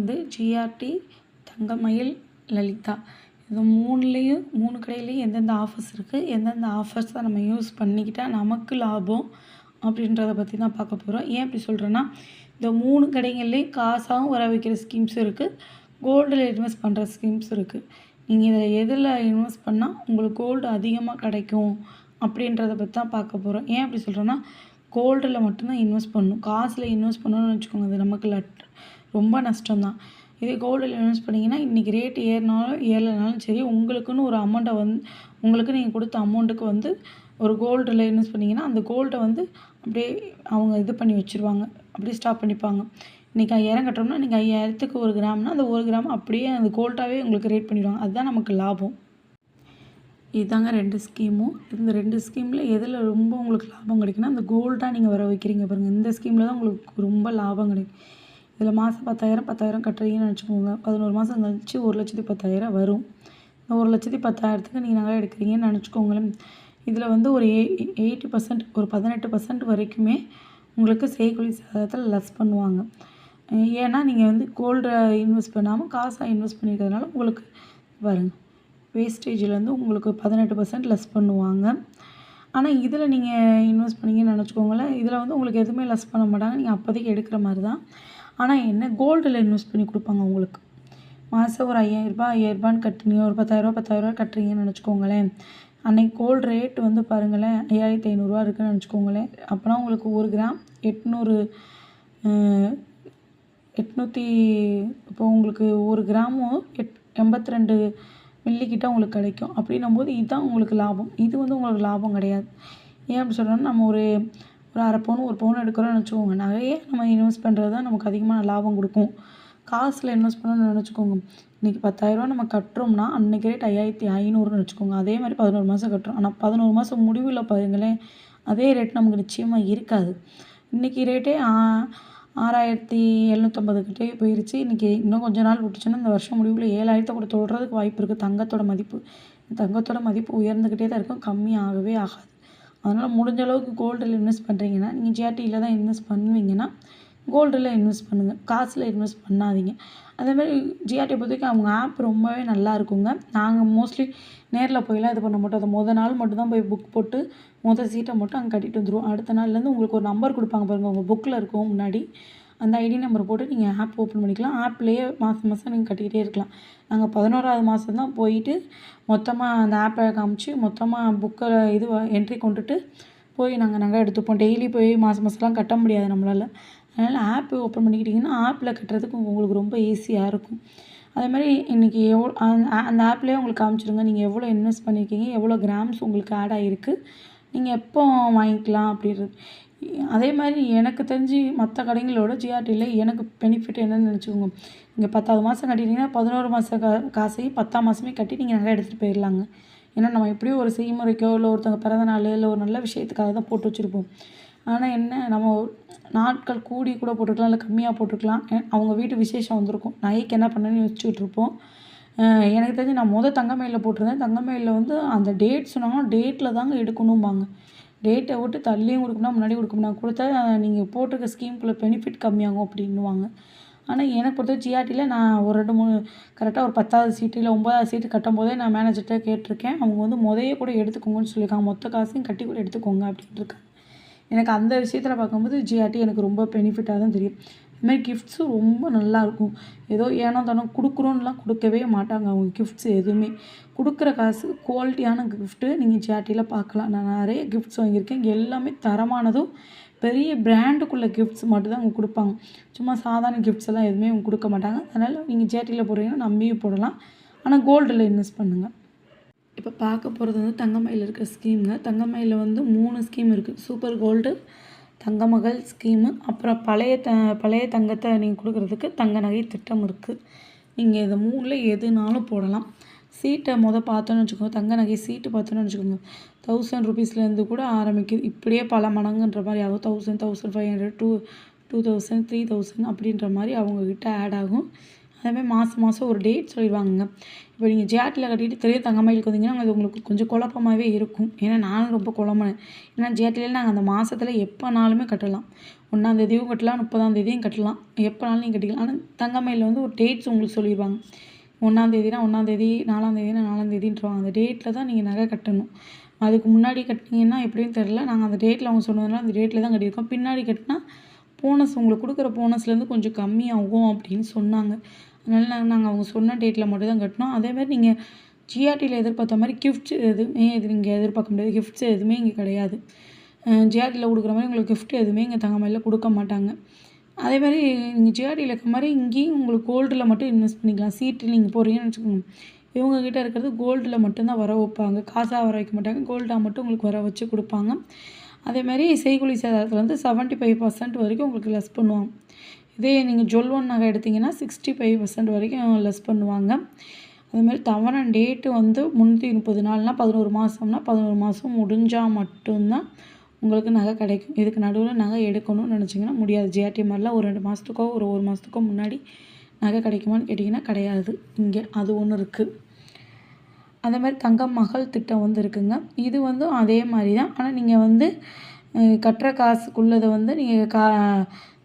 வந்து ஜிஆர்டி தங்கமயில் லலிதா. இது மூணுலேயும் மூணு கடையிலையும் எந்தெந்த ஆஃபர்ஸ் இருக்குது எந்தெந்த ஆஃபர்ஸை நம்ம யூஸ் பண்ணிக்கிட்டால் நமக்கு லாபம் அப்படின்றத பற்றி தான் பார்க்க போகிறோம் ஏன் அப்படி சொல்கிறேன்னா இந்த மூணு கடைகள்லேயும் காசாகவும் வர வைக்கிற ஸ்கீம்ஸ் இருக்குது கோல்டில் இன்வெஸ்ட் பண்ணுற ஸ்கீம்ஸ் இருக்குது நீங்கள் இதில் எதில் இன்வெஸ்ட் பண்ணால் உங்களுக்கு கோல்டு அதிகமாக கிடைக்கும் அப்படின்றத பற்றி தான் பார்க்க போகிறோம் ஏன் அப்படி சொல்கிறேன்னா கோல்டில் மட்டும்தான் இன்வெஸ்ட் பண்ணணும். காசில் இன்வெஸ்ட் பண்ணணும்னு வச்சுக்கோங்க அது நமக்கு லட் ரொம்ப நஷ்டம் தான் இதே கோல்டில் இன்வெஸ்ட் பண்ணிங்கன்னா இன்றைக்கி ரேட் ஏறினாலும் ஏறலைனாலும் சரி உங்களுக்குன்னு ஒரு அமௌண்ட்டை வந்து உங்களுக்கு நீங்கள் கொடுத்த அமௌண்ட்டுக்கு வந்து ஒரு கோல்டில் இன்வெஸ்ட் பண்ணிங்கன்னா அந்த கோல்டை வந்து அப்படியே அவங்க இது பண்ணி வச்சுருவாங்க. அப்படியே ஸ்டாப் பண்ணிப்பாங்க. இன்றைக்கி ஐயாயிரம் கட்டுறோம்னா இன்றைக்கி ஐயாயிரத்துக்கு ஒரு கிராம்னா அந்த ஒரு கிராம் அப்படியே அந்த கோல்டாகவே உங்களுக்கு ரேட் பண்ணிடுவாங்க. அதுதான் நமக்கு லாபம். இதாங்க ரெண்டு ஸ்கீமும் இந்த ரெண்டு ஸ்கீமில் எதில் ரொம்ப உங்களுக்கு லாபம் கிடைக்குன்னா அந்த கோல்டாக நீங்கள் வர வைக்கிறீங்க பாருங்கள் இந்த ஸ்கீமில் தான் உங்களுக்கு ரொம்ப லாபம் கிடைக்கும். இதில் மாதம் பத்தாயிரம் பத்தாயிரம் கட்டுறீங்கன்னு நினச்சிக்கோங்க. பதினோரு மாதம் கழிச்சு ஒரு லட்சத்தி பத்தாயிரம் வரும். இந்த ஒரு லட்சத்தி பத்தாயிரத்துக்கு நீங்கள் நகை எடுக்கிறீங்கன்னு நினச்சிக்கோங்களேன். இதில் வந்து ஒரு எ எயிட்டி பர்சன்ட் ஒரு பதினெட்டு பர்சன்ட் வரைக்குமே உங்களுக்கு செய்கூலி சாதத்தில் லெஸ் பண்ணுவாங்க. ஏன்னா நீங்கள் வந்து கோல்டை இன்வெஸ்ட் பண்ணாமல் காசாக இன்வெஸ்ட் பண்ணியிருக்கிறதுனால உங்களுக்கு பாருங்கள் வேஸ்டேஜிலேருந்து உங்களுக்கு பதினெட்டு பர்சன்ட் லெஸ் பண்ணுவாங்க. ஆனால் இதில் நீங்கள் இன்வெஸ்ட் பண்ணீங்கன்னு நினச்சிக்கோங்களேன். இதில் வந்து உங்களுக்கு எதுவுமே லெஸ் பண்ண மாட்டாங்க. நீங்கள் அப்போதைக்கு எடுக்கிற மாதிரி தான். ஆனால் என்ன கோல்டில் இன்வெஸ்ட் பண்ணி கொடுப்பாங்க உங்களுக்கு? மாதம் ஒரு ஐயாயிரரூபா ஐயாயிரரூபான்னு கட்டுறீங்க ஒரு பத்தாயிரரூபா பத்தாயிரரூபா கட்டுறீங்கன்னு நினச்சிக்கோங்களேன். அன்றைக்கி கோல்டு ரேட் வந்து பாருங்களேன் ஐயாயிரத்தி ஐநூறுரூவா இருக்குதுன்னு நினச்சிக்கோங்களேன். அப்போனா உங்களுக்கு ஒரு கிராம் எட்நூறு எட்நூற்றி இப்போ உங்களுக்கு ஒரு கிராமும் எட் எண்பத்தி ரெண்டு மில்லிக்கிட்ட உங்களுக்கு கிடைக்கும். அப்படின்னும் போது இதுதான் உங்களுக்கு லாபம். இது வந்து உங்களுக்கு லாபம் கிடையாது. ஏன் அப்படி சொல்கிறோன்னா நம்ம ஒரு ஒரு அரை பவுன் ஒரு பவுன் எடுக்கிறோன்னு வச்சுக்கோங்க நகையே நம்ம இன்வெஸ்ட் பண்ணுறது தான் நமக்கு அதிகமான லாபம் கொடுக்கும். காசில் இன்வெஸ்ட் பண்ணணும்னு நினச்சிக்கோங்க. இன்றைக்கி பத்தாயிரரூவா நம்ம கட்டுறோம்னா அன்றைக்கி ரேட் ஐயாயிரத்தி ஐநூறுன்னு வச்சுக்கோங்க அதே மாதிரி பதினோரு மாதம் கட்டுறோம். ஆனால் பதினோரு மாதம் முடிவில் பாருங்களேன் அதே ரேட் நமக்கு நிச்சயமாக இருக்காது. இன்றைக்கி ரேட்டே ஆறாயிரத்தி எழுநூற்றம்பதுக்கிட்டே போயிருச்சு. இன்றைக்கி இன்னும் கொஞ்ச நாள் விட்டுச்சுன்னா இந்த வருஷம் முடிவில் ஏழாயிரத்தை கூட தொடுறதுக்கு வாய்ப்பு இருக்குது தங்கத்தோட மதிப்பு தங்கத்தோட மதிப்பு உயர்ந்துக்கிட்டே தான் இருக்கும். கம்மியாகவே ஆகாது. அதனால் முடிஞ்ச அளவுக்கு கோல்டில் இன்வெஸ்ட் பண்ணுறீங்கன்னா நீங்கள் ஜிஆர்டியில் தான் இன்வெஸ்ட் பண்ணுவீங்கன்னா கோல்டில் இன்வெஸ்ட் பண்ணுங்கள் காசில் இன்வெஸ்ட் பண்ணாதீங்க. அதேமாதிரி ஜிஆர்டி பொறுத்தவரைக்கும் அவங்க ஆப் ரொம்பவே நல்லா இருக்குங்க. நாங்கள் மோஸ்ட்லி நேரில் போயெல்லாம் இது பண்ண மாட்டோம். அதை மொதல் நாள் மட்டும் தான் போய் புக் போட்டு மொதல் சீட்டை மட்டும் அங்கே கட்டிட்டு வந்துடுவோம் அடுத்த நாள்லேருந்து உங்களுக்கு ஒரு நம்பர் கொடுப்பாங்க பாருங்கள் உங்கள் புக்கில் இருக்கும் முன்னாடி. அந்த ஐடி நம்பர் போட்டு நீங்கள் ஆப் ஓப்பன் பண்ணிக்கலாம். ஆப்லேயே மாதம் மாதம் நீங்கள் கட்டிக்கிட்டே இருக்கலாம். நாங்கள் பதினோராவது மாதம் தான் போயிட்டு மொத்தமாக அந்த ஆப்பை காமிச்சு மொத்தமாக புக்கில் இது என்ட்ரி கொண்டுட்டு போய் நாங்கள் நகை எடுத்துப்போம். டெய்லி போய் மாதம் மாதம்லாம் கட்ட முடியாது நம்மளால். அதனால் ஆப் ஓப்பன் பண்ணிக்கிட்டிங்கன்னா ஆப்பில் கட்டுறதுக்கு உங்களுக்கு ரொம்ப ஈஸியாக இருக்கும். அதே மாதிரி இன்றைக்கி எவ்வளோ அந்த ஆப்லேயே உங்களுக்கு காமிச்சிருங்க. நீங்கள் எவ்வளோ இன்வெஸ்ட் பண்ணியிருக்கீங்க எவ்வளோ கிராம்ஸ் உங்களுக்கு ஆட் ஆகிருக்கு நீங்கள் எப்போ வாங்கிக்கலாம் அப்படின்றது. அதே மாதிரி எனக்கு தெரிஞ்சு மற்ற கடைங்களோட ஜிஆர்டியில் எனக்கு பெனிஃபிட் என்னென்னு நினச்சிக்கோங்க. நீங்கள் பத்தாவது மாதம் கட்டிட்டீங்கன்னா பதினோரு மாத கா காசையும் பத்தாம் மாதமே கட்டி நீங்கள் நகை எடுத்துகிட்டு போயிடலாங்க ஏன்னா நம்ம எப்படியும் ஒரு செய்முறைக்கோ இல்லை ஒருத்தவங்க பிறந்த நாள் இல்லை ஒரு நல்ல விஷயத்துக்காக தான் போட்டு வச்சுருப்போம். ஆனால் என்ன நம்ம நாட்கள் கூடி கூட போட்டுருக்கலாம் இல்லை கம்மியாக போட்டுருக்கலாம். அவங்க வீட்டு விசேஷம் வந்திருக்கும். நகைக்கு என்ன பண்ணேன்னு யோசிச்சுட்டு இருப்போம் எனக்கு தெரிஞ்சு நான் மொதல் தங்கமயிலில் போட்டிருந்தேன். தங்கமயிலில் வந்து அந்த டேட் சொன்னாங்கன்னா டேட்டில் தாங்க எடுக்கணும்பாங்க. டேட்டை விட்டு தள்ளியும் கொடுக்கணும் முன்னாடி கொடுக்கணும். கொடுத்தா நீங்கள் போட்டிருக்க ஸ்கீம்குள்ளே பெனிஃபிட் கம்மியாகும் அப்படின்னுவாங்க. ஆனால் எனக்கு பொறுத்த ஜிஆர்டியில் நான் ஒரு ரெண்டு மூணு கரெக்டாக ஒரு பத்தாவது சீட்டு இல்லை ஒம்பதாவது சீட்டு கட்டும் போதே நான் மேனேஜர்கிட்ட கேட்டிருக்கேன். அவங்க வந்து முதைய கூட எடுத்துக்கோங்கன்னு சொல்லியிருக்காங்க. மொத்த காசையும் கட்டி கூட எடுத்துக்கோங்க அப்படின்ட்டு இருக்காங்க. எனக்கு அந்த விஷயத்தில் பார்க்கும்போது ஜிஆர்டி எனக்கு ரொம்ப பெனிஃபிட்டாக தான் தெரியும். இதுமாதிரி கிஃப்ட்ஸும் ரொம்ப நல்லாயிருக்கும் ஏதோ ஏனோ தானோ கொடுக்குறோன்லாம் கொடுக்கவே மாட்டாங்க அவங்க கிஃப்ட்ஸ் எதுவுமே. கொடுக்குற காசு குவாலிட்டியான கிஃப்ட்டு நீங்கள் சேட்டியில் பார்க்கலாம். நான் நிறைய கிஃப்ட்ஸ் வாங்கியிருக்கேன். எல்லாமே தரமானதும் பெரிய பிராண்டுக்குள்ள கிஃப்ட்ஸ் மட்டும்தான் அவங்க கொடுப்பாங்க. சும்மா சாதாரண கிஃப்ட்ஸ் எல்லாம் எதுவுமே அவங்க கொடுக்க மாட்டாங்க. அதனால் நீங்கள் சேட்டியில் போடுறீங்கன்னா நம்பியும் போடலாம். ஆனால் கோல்டில் இன்வெஸ்ட் பண்ணுங்கள் இப்போ பார்க்க போகிறது வந்து தங்கமயில் இருக்க ஸ்கீம்ங்க தங்கமயிலில் வந்து மூணு ஸ்கீம் இருக்குது சூப்பர் கோல்டு தங்கமகள் ஸ்கீமு. அப்புறம் பழைய த பழைய தங்கத்தை நீங்கள் கொடுக்குறதுக்கு தங்க நகை திட்டம் இருக்குது நீங்கள் இதை மூணில் எதுனாலும் போடலாம். சீட்டை மொதல் பார்த்தோன்னு வச்சுக்கோங்க. தங்க நகை சீட்டு பார்த்தோன்னு வச்சுக்கோங்க. தௌசண்ட் ருபீஸ்லேருந்து கூட ஆரம்பிக்குது. இப்படியே பல மடங்குன்ற மாதிரி ஆகும். Thousand thousand five hundred two two thousand three thousand அப்படின்ற மாதிரி அவங்கக்கிட்ட ஆட் ஆகும். அதேமாதிரி மாதம் மாதம் ஒரு டேட் சொல்லிடுவாங்கங்க. இப்போ நீங்கள் ஜேட்டில் கட்டிட்டு தெரிய தங்கமயில் வந்தீங்கன்னா அது உங்களுக்கு கொஞ்சம் குழப்பமாகவே இருக்கும். ஏன்னா நானும் ரொம்ப குழம்புனேன். ஏன்னா ஜேட்டிலே நாங்கள் அந்த மாதத்தில் எப்போனாலுமே கட்டலாம். ஒன்றாந்தேதியும் கட்டலாம் முப்பதாந்தேதியும் கட்டலாம். எப்போனாலும் நீங்கள் கட்டிக்கலாம். ஆனால் தங்கமயில் வந்து ஒரு டேட்ஸ் உங்களுக்கு சொல்லிடுவாங்க. ஒன்றாந்தேதினா ஒன்றாந்தேதி நாலாந்தேதினா நாலாந்தேதின்றவாங்க அந்த டேட்டில் தான் நீங்கள் நகை கட்டணும். அதுக்கு முன்னாடி கட்டினீங்கன்னா எப்படின்னு தெரில நாங்கள் அந்த டேட்டில் அவங்க சொன்னதுனால அந்த டேட்டில் தான் கட்டியிருக்கோம். பின்னாடி கட்டினா போனஸ் உங்களுக்கு கொடுக்குற போனஸ்லேருந்து கொஞ்சம் கம்மியாகும் அப்படின்னு சொன்னாங்க. அதனால் நாங்கள் நாங்கள் அவங்க சொன்ன டேட்டில் மட்டும் தான் கட்டினோம் அதேமாதிரி நீங்கள் ஜிஆர்டியில் எதிர்பார்த்த மாதிரி கிஃப்ட்ஸ் எதுவுமே இது நீங்கள் எதிர்பார்க்க முடியாது. கிஃப்ட்ஸ் எதுவுமே இங்கே கிடையாது. ஜிஆர்டியில் கொடுக்குற மாதிரி உங்களுக்கு கிஃப்ட் எதுவுமே இங்கே தங்கமயிலில் கொடுக்க மாட்டாங்க. அதே மாதிரி நீங்கள் ஜிஆர்டியில் இருக்க மாதிரி இங்கேயும் உங்களுக்கு கோல்டில் மட்டும் இன்வெஸ்ட் பண்ணிக்கலாம். சீட்டு நீங்கள் போகிறீங்கன்னு வச்சுக்கோங்க. இவங்கக்கிட்ட இருக்கிறது கோல்டில் மட்டும்தான் வர வைப்பாங்க. காசாக வர வைக்க மாட்டாங்க. கோல்டாக மட்டும் உங்களுக்கு வர வச்சு கொடுப்பாங்க. அதே மாதிரி செய்கூலி சேதாரத்தில் வந்து செவன்ட்டி ஃபைவ் பர்சன்ட் வரைக்கும் உங்களுக்கு லெஸ் பண்ணுவாங்க. இதே நீங்கள் ஜுவல் ஒன் நகை எடுத்திங்கன்னா சிக்ஸ்டி ஃபைவ் பர்சன்ட் வரைக்கும் லெஸ் பண்ணுவாங்க. அதே மாதிரி தவணை டேட்டு வந்து முந்நூற்றி முப்பது நாள்னால் பதினோரு மாதம்னா பதினோரு மாதம் முடிஞ்சால் மட்டும்தான் உங்களுக்கு நகை கிடைக்கும். இதுக்கு நடுவில் நகை எடுக்கணும்னு நினச்சிங்கன்னா முடியாது. ஜிஆர்டி மாதிரிலாம் ஒரு ரெண்டு மாதத்துக்கோ ஒரு ஒரு மாதத்துக்கோ முன்னாடி நகை கிடைக்குமான்னு கேட்டிங்கன்னா கிடையாது. இங்கே அது ஒன்று இருக்குது அதே மாதிரி தங்கம் மகள் திட்டம் வந்து இருக்குங்க. இது வந்து அதே மாதிரி தான் ஆனால் நீங்கள் வந்து கட்டுற காசுக்குள்ளதை வந்து நீங்கள் கா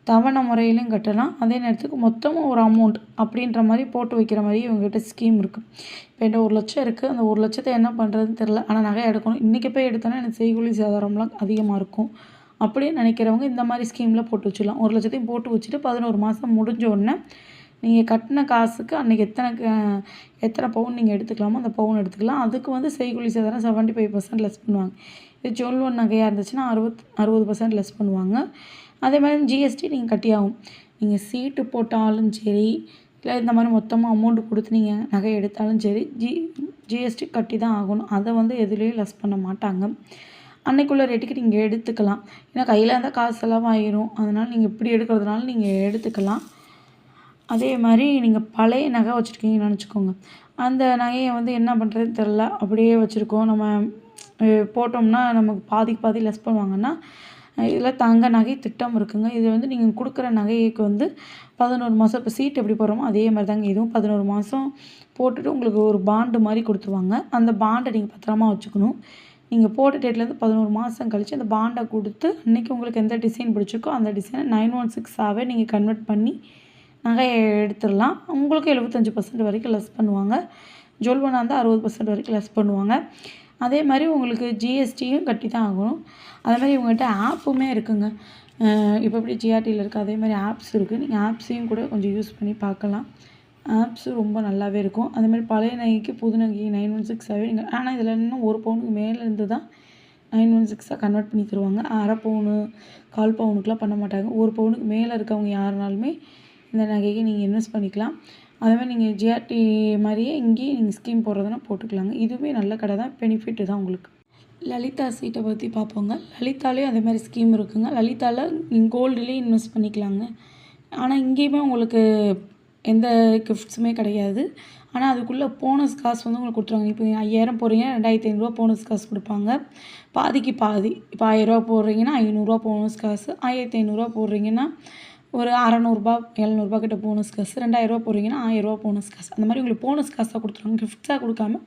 தவணை முறையிலையும் கட்டலாம். அதே நேரத்துக்கு மொத்தமாக ஒரு அமௌண்ட் அப்படின்ற மாதிரி போட்டு வைக்கிற மாதிரி இவங்ககிட்ட ஸ்கீம் இருக்குது இப்போ என்கிட்ட ஒரு லட்சம் இருக்குது அந்த ஒரு லட்சத்தை என்ன பண்ணுறதுன்னு தெரில ஆனால் நகை எடுக்கணும். இன்றைக்கி போய் எடுத்தோன்னா எனக்கு செய்கூலி சேதாரம்லாம் அதிகமாக இருக்கும். அப்படின்னு நினைக்கிறவங்க இந்த மாதிரி ஸ்கீமில் போட்டு வச்சிடலாம். ஒரு லட்சத்தையும் போட்டு வச்சுட்டு பதினோரு மாதம் முடிஞ்ச உடனே நீங்கள் கட்டின காசுக்கு அன்றைக்கி எத்தனை எத்தனை பவுன் நீங்கள் எடுத்துக்கலாமோ அந்த பவுன் எடுத்துக்கலாம். அதுக்கு வந்து செய்கூலி சேதாரம் செவன்ட்டி ஃபைவ் பர்சன்ட் லெஸ் பண்ணுவாங்க. இது ஜுவல் ஒன் நகையாக இருந்துச்சுன்னா அறுபத் அறுபது பர்சன்ட் லெஸ் பண்ணுவாங்க. அதே மாதிரி ஜிஎஸ்டி நீங்கள் கட்டியாகும். நீங்கள் சீட்டு போட்டாலும் சரி இல்லை இந்த மாதிரி மொத்தமாக அமௌண்ட்டு கொடுத்து நீங்கள் நகை எடுத்தாலும் சரி ஜி ஜிஎஸ்டி கட்டி தான் ஆகணும். அதை வந்து எதுலேயும் லெஸ் பண்ண மாட்டாங்க. அன்னைக்குள்ள ரேட்டுக்கு நீங்கள் எடுத்துக்கலாம். ஏன்னா கையில் இருந்தால் காசு செலவாயிரும் அதனால் நீங்கள் இப்படி எடுக்கிறதுனால நீங்கள் எடுத்துக்கலாம். அதே மாதிரி நீங்கள் பழைய நகை வச்சுருக்கீங்கன்னு நினச்சிக்கோங்க. அந்த நகையை வந்து என்ன பண்ணுறதுன்னு தெரில அப்படியே வச்சுருக்கோம். நம்ம போட்டோம்னா நமக்கு பாதிக்கு பாதி லெஸ் பண்ணுவாங்கன்னா இதில் தங்க நகை திட்டம் இருக்குங்க. இது வந்து நீங்கள் கொடுக்குற நகைக்கு வந்து பதினோரு மாதம் இப்போ சீட் எப்படி போடுறோமோ அதே மாதிரி தாங்க. இதுவும் பதினோரு மாதம் போட்டுட்டு உங்களுக்கு ஒரு பாண்டு மாதிரி கொடுத்துருவாங்க. அந்த பாண்டை நீங்கள் பத்திரமா வச்சுக்கணும். நீங்கள் போட்ட டேட்லேருந்து பதினோரு மாதம் கழித்து அந்த பாண்டை கொடுத்து அன்றைக்கி உங்களுக்கு எந்த டிசைன் பிடிச்சிருக்கோ அந்த டிசைனை நைன் ஒன் சிக்ஸாகவே நீங்கள் கன்வெர்ட் பண்ணி நகையை எடுத்துடலாம். உங்களுக்கு எழுபத்தஞ்சி பர்சன்ட் வரைக்கும் லெஸ் பண்ணுவாங்க. ஜுவல்வனாக இருந்தால் அறுபது பர்சன்ட் வரைக்கும் லெஸ் பண்ணுவாங்க. அதே மாதிரி உங்களுக்கு ஜிஎஸ்டியும் கட்டி தான் ஆகணும். அதே மாதிரி உங்கள்கிட்ட ஆப்புமே இருக்குங்க. இப்போ எப்படி ஜிஆர்டியில் இருக்குது அதே மாதிரி ஆப்ஸ் இருக்குது நீங்கள் ஆப்ஸையும் கூட கொஞ்சம் யூஸ் பண்ணி பார்க்கலாம். ஆப்ஸும் ரொம்ப நல்லாவே இருக்கும். அதே மாதிரி பழைய நகைக்கு புது நகைக்கு நைன் ஒன் சிக்ஸாகவே நீங்கள் ஆனால் இதில் இன்னும் ஒரு பவுனுக்கு மேலே இருந்து தான் நைன் ஒன் சிக்ஸாக கன்வெர்ட் பண்ணி தருவாங்க. அரை பவுனு கால் பவுனுக்குலாம் பண்ண மாட்டாங்க. ஒரு பவுனுக்கு மேலே இருக்கவங்க யாருனாலுமே இந்த நகைக்கு நீங்கள் இன்வெஸ்ட் பண்ணிக்கலாம். அதேமாதிரி நீங்கள் ஜிஆர்டி மாதிரியே இங்கேயும் நீங்கள் ஸ்கீம் போடுறதுனா போட்டுக்கலாங்க. இதுவுமே நல்ல கடை தான் பெனிஃபிட்டு தான் உங்களுக்கு. லலிதா சீட்டை பற்றி பார்ப்போங்க லலிதாலேயும் அதே மாதிரி ஸ்கீம் இருக்குங்க லலிதாவில் கோல்டுலேயும் இன்வெஸ்ட் பண்ணிக்கலாங்க. ஆனால் இங்கேயுமே உங்களுக்கு எந்த கிஃப்ட்ஸுமே கிடையாது. ஆனால் அதுக்குள்ளே போனஸ் காசு வந்து உங்களுக்கு கொடுத்துருவாங்க. இப்போ ஐயாயிரம் போகிறீங்க ரெண்டாயிரத்தி ஐநூறுரூவா போனஸ் காசு கொடுப்பாங்க. பாதிக்கு பாதி. இப்போ ஆயிரரூவா போடுறீங்கன்னா ஐநூறுரூவா போனஸ் காசு. ஆயிரத்தி ஐநூறுரூவா போடுறீங்கன்னா ஒரு அறநூறுபா எழுநூறுபா கிட்ட போனஸ் காசு ரெண்டாயிரரூபா போடுறீங்கன்னா ஆயிரரூவா போனஸ் காசு. அந்த மாதிரி உங்களுக்கு போனஸ் காசாக கொடுத்துருவாங்க. கிஃப்ட்ஸாக கொடுக்காம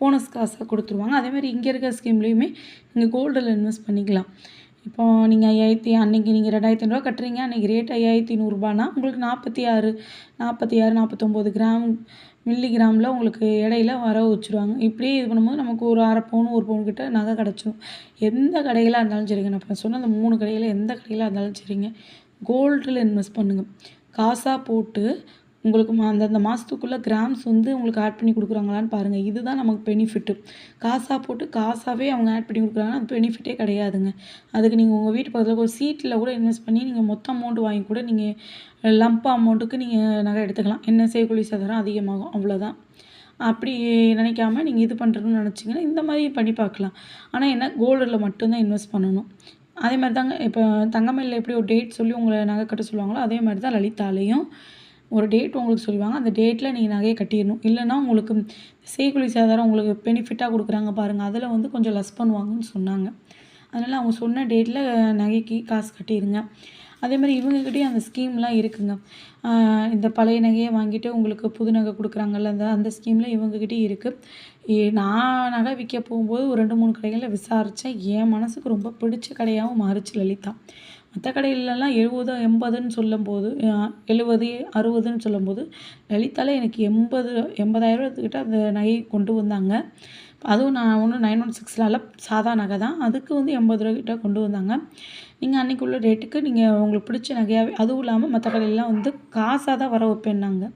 போனஸ் காசாக கொடுத்துருவாங்க. அதேமாதிரி இங்கே இருக்கிற ஸ்கீம்லேயுமே நீங்கள் கோல்டில் இன்வெஸ்ட் பண்ணிக்கலாம். இப்போ நீங்கள் ஐயாயிரத்தி அன்றைக்கி நீங்கள் ரெண்டாயிரத்தி ஐநூறுரூவா கட்டுறீங்க. அன்றைக்கி ரேட் ஐயாயிரத்தி நூறுரூபானா உங்களுக்கு நாற்பத்தி ஆறு நாற்பத்தி ஆறு நாற்பத்தொம்போது கிராம் மில்லி கிராமில் உங்களுக்கு இடையில வர வச்சுருவாங்க. இப்படியே இது பண்ணும்போது நமக்கு ஒரு அரை பவுன் ஒரு பவுன் கிட்ட நகை கிடச்சிடும் எந்த கடையிலாக இருந்தாலும் சரிங்க. நான் இப்போ சொன்ன அந்த மூணு கடையில் எந்த கடையில் இருந்தாலும் சரிங்க. கோல்டில் இன்வெஸ்ட் பண்ணுங்கள் காசாக போட்டு உங்களுக்கு மா அந்தந்த மாதத்துக்குள்ளே கிராம்ஸ் வந்து உங்களுக்கு ஆட் பண்ணி கொடுக்குறாங்களான்னு பாருங்கள் இதுதான் நமக்கு பெனிஃபிட்டு காசாக போட்டு காசாகவே அவங்க ஆட் பண்ணி கொடுக்குறாங்கன்னா அது பெனிஃபிட்டே கிடையாதுங்க. அதுக்கு நீங்கள் உங்கள் வீட்டு பக்கத்தில் ஒரு சீட்டில் கூட இன்வெஸ்ட் பண்ணி நீங்கள் மொத்த அமௌண்ட் வாங்கி கூட நீங்கள் லம்ப் அமௌண்ட்டுக்கு நீங்கள் நகை எடுத்துக்கலாம். என்ன செய்கூலி சேதாரம் அதிகமாகும். அவ்வளோதான் அப்படி நினைக்காம நீங்கள் இது பண்ணுறதுன்னு நினச்சிங்கன்னா இந்த மாதிரி பண்ணி பார்க்கலாம். ஆனால் என்ன கோல்டில் மட்டும்தான் இன்வெஸ்ட் பண்ணணும். அதே மாதிரி தாங்க இப்போ தங்கமயிலில் எப்படி ஒரு டேட் சொல்லி உங்களை நகை கட்ட சொல்லுவாங்களோ அதே மாதிரி தான் லலிதாலேயும் ஒரு டேட் உங்களுக்கு சொல்லுவாங்க. அந்த டேட்டில் நீங்கள் நகையை கட்டிடணும். இல்லைன்னா உங்களுக்கு செய்கூலி சேதாரம் உங்களுக்கு பெனிஃபிட்டாக கொடுக்குறாங்க பாருங்கள் அதில் வந்து கொஞ்சம் லெஸ் பண்ணுவாங்கன்னு சொன்னாங்க. அதனால் அவங்க சொன்ன டேட்டில் நகைக்கு காசு கட்டிடுங்க. அதே மாதிரி இவங்கக்கிட்டேயும் அந்த ஸ்கீம்லாம் இருக்குங்க. இந்த பழைய நகையை வாங்கிட்டு உங்களுக்கு புது நகை கொடுக்குறாங்கல்ல அந்த அந்த ஸ்கீமில் இவங்கக்கிட்டேயும் இருக்குது நான் நகை விற்க போகும்போது ஒரு ரெண்டு மூணு கடைகளில் விசாரித்தேன் என் மனசுக்கு ரொம்ப பிடிச்ச கடையாகவும் மாறுச்சு லலிதா. மற்ற கடையிலலாம் எழுபது எண்பதுன்னு சொல்லும்போது எழுபது அறுபதுன்னு சொல்லும்போது லலிதாவில் எனக்கு எண்பது எண்பதாயிரத்துக்கிட்ட அந்த நகையை கொண்டு வந்தாங்க. அதுவும் நான் ஒன்று நைன் ஒன் சிக்ஸ்லால சாதா நகை தான். அதுக்கு வந்து எண்பது ரூபா கிட்ட கொண்டு வந்தாங்க. நீங்கள் அன்றைக்கி உள்ள ரேட்டுக்கு நீங்கள் உங்களுக்கு பிடிச்ச நகையாகவே அதுவும் இல்லாமல் மற்ற கடையிலலாம் வந்து காசாக தான் வர வைப்பேன்னாங்க.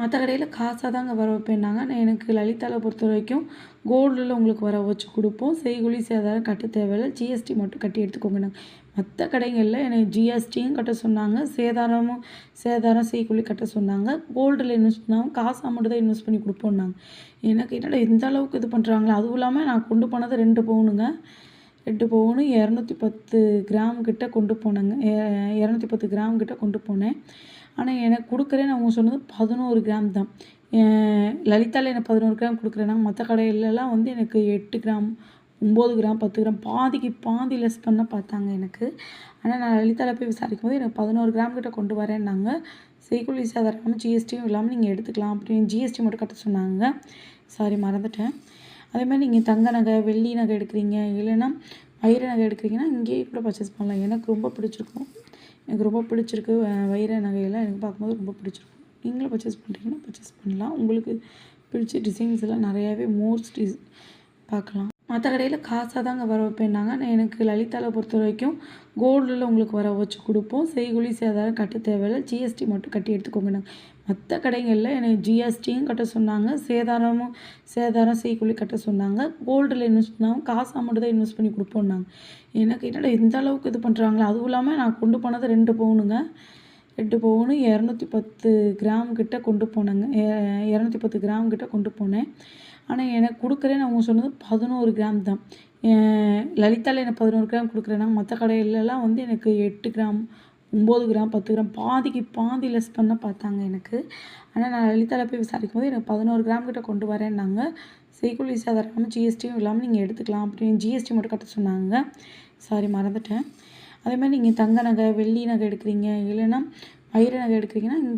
மற்ற கடையில் காசாக தாங்க வர வைப்பேன்னாங்க. நான் எனக்கு லலிதாவில் பொறுத்த வரைக்கும் கோல்டில் உங்களுக்கு வர வச்சு கொடுப்போம். செய்குழி சேதாரம் கட்ட தேவையில்லை. ஜிஎஸ்டி மட்டும் கட்டி எடுத்துக்கோங்கன்னாங்க மற்ற கடைகளில் எனக்கு ஜிஎஸ்டியும் கட்ட சொன்னாங்க சேதாரமும் சேதாரம் செய்கூலி கட்ட சொன்னாங்க. கோல்டில் இன்வெஸ்ட் பண்ணாமல் காசாக மட்டும் தான் இன்வெஸ்ட் பண்ணி கொடுப்போம்னாங்க எனக்கு என்னடா இந்த அளவுக்கு இது பண்ணுறாங்களா அதுவும் இல்லாமல் நான் கொண்டு போனது ரெண்டு பவுனுங்க. ரெண்டு பவுனு இரநூத்தி பத்து கிராம் கிட்ட கொண்டு போனேங்க. இரநூத்தி பத்து கிராம் கிட்ட கொண்டு போனேன். ஆனால் எனக்கு கொடுக்குறேன்னு அவங்க சொன்னது பதினோரு கிராம் தான். லலிதாவில் எனக்கு பதினோரு கிராம் கொடுக்குறேன்னா மற்ற கடையிலலாம் வந்து எனக்கு எட்டு கிராம் ஒம்பது கிராம் பத்து கிராம் பாதிக்கு பாதி லெஸ் பண்ண பார்த்தாங்க எனக்கு. ஆனால் நான் லலிதாவில் போய் விசாரிக்கும் போது எனக்கு பதினோரு கிராம் கிட்ட கொண்டு வரேன்னாங்க. செய்கூலி சேதாரம் ஜிஎஸ்டியும் இல்லாமல் நீங்கள் எடுத்துக்கலாம் அப்படின்னு ஜிஎஸ்டி மட்டும் கட்ட சொன்னாங்க. சாரி மறந்துட்டேன். அதே மாதிரி நீங்கள் தங்க நகை வெள்ளி நகை எடுக்கிறீங்க இல்லைன்னா வைர நகை எடுக்கிறீங்கன்னா இங்கேயே கூட பர்ச்சேஸ் பண்ணலாம். எனக்கு ரொம்ப பிடிச்சிருக்கும். எனக்கு ரொம்ப பிடிச்சிருக்கு வைர நகையெல்லாம் எனக்கு பார்க்கும்போது ரொம்ப பிடிச்சிருக்கும். நீங்களும் பர்ச்சேஸ் பண்ணுறீங்கன்னா பர்ச்சேஸ் பண்ணலாம். உங்களுக்கு பிடிச்ச டிசைன்ஸ் எல்லாம் நிறையாவே மோர்ஸ் டிஸ் பார்க்கலாம். மற்ற கடையில் காசாக தாங்க வர வைப்பேன்னாங்க. நான் எனக்கு லலிதாவில் பொறுத்த வரைக்கும் கோல்டில் உங்களுக்கு வர வச்சு கொடுப்போம். செய்கூலி சேதாரம் கட்ட தேவையில்லை. ஜிஎஸ்டி மட்டும் கட்டி எடுத்துக்கோங்கன்னாங்க மற்ற கடைகளில் எனக்கு ஜிஎஸ்டியும் கட்ட சொன்னாங்க. சேதாரமும் சேதாரம் செய்கூலி கட்ட சொன்னாங்க. கோல்டில் இன்வெஸ்ட் பண்ணாமல் காசாக மட்டும் தான் இன்வெஸ்ட் பண்ணி கொடுப்போம்னாங்க. எனக்கு என்னடா இந்த அளவுக்கு இது பண்ணுறாங்களா அதுவும் இல்லாமல் நான் கொண்டு போனது ரெண்டு பவுனுங்க. ரெண்டு பவுனு இரநூத்தி பத்து கிராம் கிட்ட கொண்டு போனேங்க. இரநூத்தி பத்து கிராம் கிட்ட கொண்டு போனேன். ஆனால் எனக்கு கொடுக்குறேன்னு அவங்க சொன்னது பதினோரு கிராம் தான். லலிதாவில் எனக்கு பதினோரு கிராம் கொடுக்குறேன்னா மற்ற கடையிலலாம் வந்து எனக்கு எட்டு கிராம் ஒம்பது கிராம் பத்து கிராம் பாதிக்கு பாதி லெஸ் பண்ண பார்த்தாங்க எனக்கு. ஆனால் நான் லலிதாவில் போய் விசாரிக்கும் போது எனக்கு பதினோரு கிராம் கிட்ட கொண்டு வரேன்னாங்க. செய்கூலி சேதாரம் ஜிஎஸ்டியும் இல்லாமல் நீங்கள் எடுத்துக்கலாம் அப்படின்னு ஜிஎஸ்டி மட்டும் கட்ட சொன்னாங்க. சாரி மறந்துட்டேன். அதே மாதிரி நீங்கள் தங்க நகை வெள்ளி நகை எடுக்கிறீங்க இல்லைன்னா வயிறு நகை எடுக்கிறீங்கன்னா இங்கே